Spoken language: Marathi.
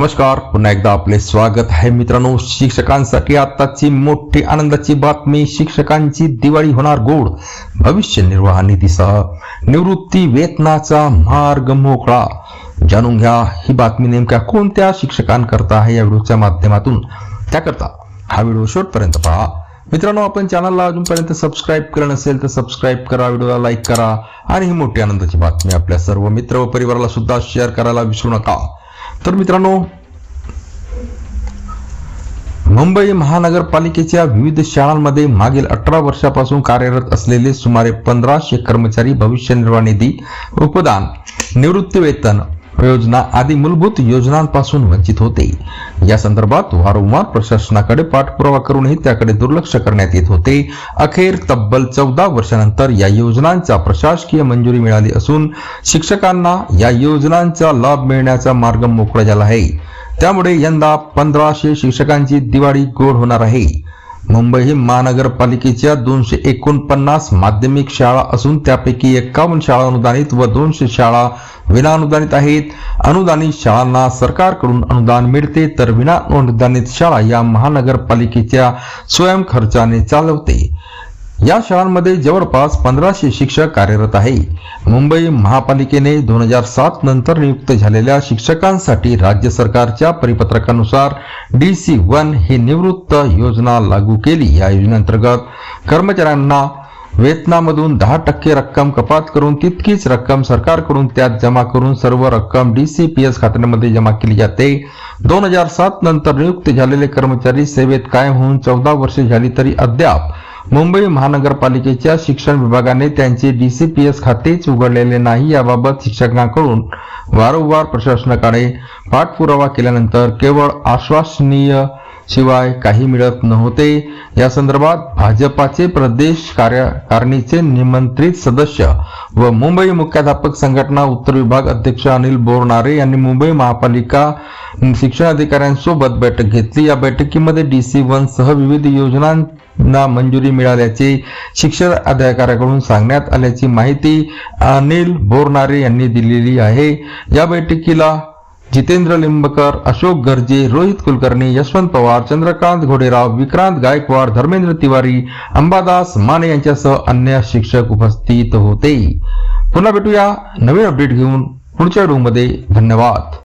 नमस्कार पुन्हा एकदा आपले स्वागत आहे मित्रांनो. शिक्षकांसाठी आताची मोठी आनंदाची बातमी शिक्षकांची दिवाळी होणार गोड. भविष्य निर्वाह निधीसह निवृत्ती वेतनाचा मार्ग मोकळा. जाणून घ्या ही बातमी नेमक्या कोणत्या शिक्षकांकरता आहे या व्हिडिओच्या माध्यमातून? त्याकरता हा व्हिडिओ शेवटपर्यंत पहा. मित्रांनो आपण चॅनलला अजूनपर्यंत सबस्क्राईब केलं नसेल तर सबस्क्राईब करा व्हिडिओला लाईक करा आणि ही मोठी आनंदाची बातमी आपल्या सर्व मित्र व परिवाराला सुद्धा शेअर करायला विसरू नका. तर मित्रांनो मुंबई महानगरपालिकेच्या विविध शाळांमध्ये मागील अठरा वर्षापासून कार्यरत असलेले सुमारे पंधराशे कर्मचारी भविष्य निर्वाह निधी उपदान निवृत्ती प्रयोजना योजना आदी मूलभूत योजनांपासून वंचित होते. या संदर्भात वारंवार प्रशासनाकडे पाठपुरावा करूनही त्याकडे दुर्लक्ष करण्यात येत होते. अखेर तब्बल चौदा वर्षानंतर या योजनांचा प्रशासकीय मंजुरी मिळाली असून शिक्षकांना या योजनांचा लाभ मिळण्याचा मार्ग मोकळा झाला आहे. त्यामुळे यंदा पंधराशे शिक्षकांची दिवाळी गोड होणार आहे. मुंबई महानगरपालिकेच्या दोनशे एकोणपन्नास माध्यमिक शाळा असून त्यापैकी एक्कावन्न शाळा अनुदानित व दोनशे शाळा विनाअनुदानित आहेत. अनुदानित शाळांना सरकारकडून अनुदान मिळते तर विना अनुदानित शाळा या महानगरपालिकेच्या स्वयंखर्चाने चालवते. या शाळांमध्ये जवळपास पंधराशे शिक्षक कार्यरत आहे. मुंबई महापालिकेने दोन हजार सात नंतर नियुक्त झालेल्या शिक्षकांसाठी राज्य सरकारच्या परिपत्रकानुसार डी सी वन ही निवृत्त योजना लागू केली. या योजनेअंतर्गत कर्मचाऱ्यांना वेतनामधून दहा टक्के रक्कम कपात करून तितकीच रक्कम सरकारकडून त्यात जमा करून सर्व रक्कम डी सी पी एस खात्यामध्ये जमा केली जाते. दोन हजार सात नंतर नियुक्त झालेले कर्मचारी सेवेत कायम होऊन चौदा वर्षे झाली तरी अद्याप मुंबई महानगरपालिकेच्या शिक्षण विभागाने त्यांचे डीसीपीएस खातेच उघडलेले नाही याबाबत शिक्षकांकडून वारंवार प्रशासनाकडे पाठपुरावा केल्यानंतर केवळ आश्वासनीय शिवाय काही मिळत नव्हते. या संदर्भात भाजपाचे प्रदेश कार्यकारणीचे निमंत्रित सदस्य व मुंबई मुख्याध्यापक संघटना उत्तर विभाग अध्यक्ष अनिल बोरनारे यांनी मुंबई महापालिका शिक्षण अधिकाऱ्यांसोबत बैठक घेतली. या बैठकीमध्ये डीसी वन सह विविध योजनांना मंजुरी मिळाल्याचे शिक्षण अधिकाऱ्याकडून सांगण्यात आल्याची माहिती अनिल बोरनारे यांनी दिलेली आहे. या बैठकीला जितेंद्र लिंबकर अशोक गर्जे रोहित कुलकर्णी यशवंत पवार चंद्रकांत घोडेराव विक्रांत गायकवाड धर्मेंद्र तिवारी अंबादास माने यांच्यासह अन्य शिक्षक उपस्थित होते. पुन्हा भेटूया नवीन अपडेट घेऊन पुढच्या व्हिडिओमध्ये धन्यवाद.